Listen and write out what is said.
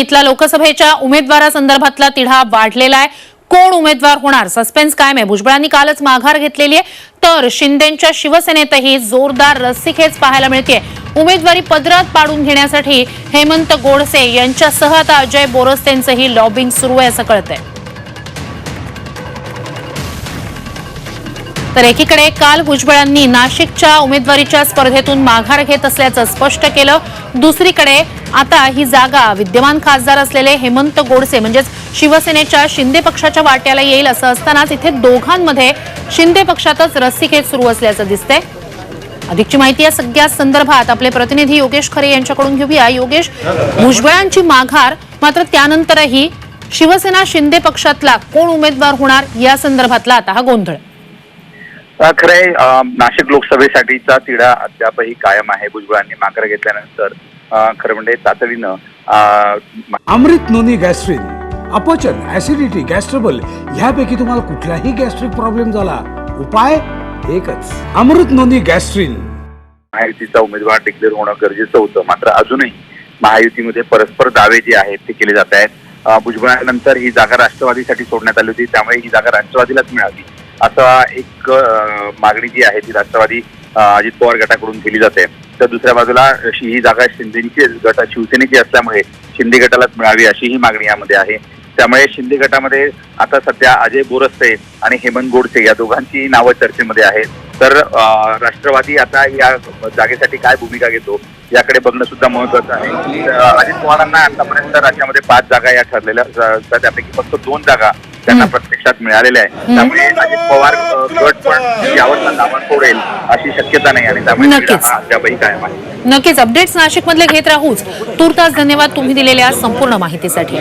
इथला लोकसभेच्या उमेदवारासंदर्भातला तिढा वाढलेला आहे. कोण उमेदवार होणार? सस्पेन्स कायम आहे. भुजबळांनी कालच माघार घेतलेली आहे. तर शिंदेच्या शिवसेनेतही जोरदार रस्सीखेच पाहायला मिळते उमेदवारी पदरात पाडून घेण्यासाठी हेमंत गोडसे यांच्यासह आता अजय बोरस्तेंचंही लॉबिंग सुरू आहे असं कळतंय. तर एकीकडे काल भुजबळांनी नाशिकच्या उमेदवारीच्या स्पर्धेतून माघार घेत असल्याचं स्पष्ट केलं. दुसरीकडे आता ही जागा विद्यमान खासदार असलेले हेमंत गोडसे म्हणजेच शिवसेनेच्या शिंदे पक्षाच्या वाट्याला येईल असं असतानाच इथे दोघांमध्ये शिंदे पक्षातच रस्सीखेच सुरू असल्याचं दिसतंय. अधिकची माहिती या सगळ्या संदर्भात आपले प्रतिनिधी योगेश खरे यांच्याकडून घेऊया. योगेश भुजबळांची माघार मात्र त्यानंतरही शिवसेना शिंदे पक्षातला कोण उमेदवार होणार या संदर्भातला आता हा गोंधळ. खरंय अ, नाशिक लोकसभेसाठीचा तिढा अद्यापही कायम आहे भुजबळांनी माघार घेतल्यानंतर. खरं म्हणजे तातडीनं अमृत नोनी गॅस्ट्रिन अपचन ऍसिडिटी गॅस्ट्रबल ह्यापैकी तुम्हाला कुठलाही गॅस्ट्रिक प्रॉब्लेम झाला उपाय एकच अमृत नोनी गॅस्ट्रिन. महायुतीचा उमेदवार डिक्लेअर होणं गरजेचं होतं मात्र अजूनही महायुतीमध्ये परस्पर दावे जे आहेत ते केले जात आहेत. भुजबळांनंतर ही जागा राष्ट्रवादीसाठी सोडण्यात आली होती त्यामुळे ही जागा राष्ट्रवादीलाच मिळावी असा एक मागणी जी आहे ती राष्ट्रवादी अजित पवार गटाकडून केली जाते. तर दुसऱ्या बाजूला अशी ही जागा शिंदेची गट शिवसेनेची असल्यामुळे शिंदे गटालाच मिळावी अशी ही मागणी यामध्ये आहे. त्यामुळे शिंदे गटामध्ये आता सध्या अजय बोरस्ते आणि हेमंत गोडसे या दोघांची नावं चर्चेमध्ये आहेत. तर राष्ट्रवादी आता या जागेसाठी काय भूमिका घेतो याकडे बघणं सुद्धा महत्वाचं आहे. अजित पवारांना आतापर्यंत राज्यामध्ये पाच जागा या ठरलेल्या त्यापैकी फक्त दोन जागा त्यांना प्रत्यक्षात मिळालेल्या आहेत त्यामुळे अजित पवार गट पण यावर दावा सोडेल अशी शक्यता नाही आणि त्यामुळे अद्यापही कायम आहे. नक्कीच. अपडेट्स नाशिकमधले घेत राहूच. तुर्तास धन्यवाद तुम्ही दिलेल्या संपूर्ण माहितीसाठी.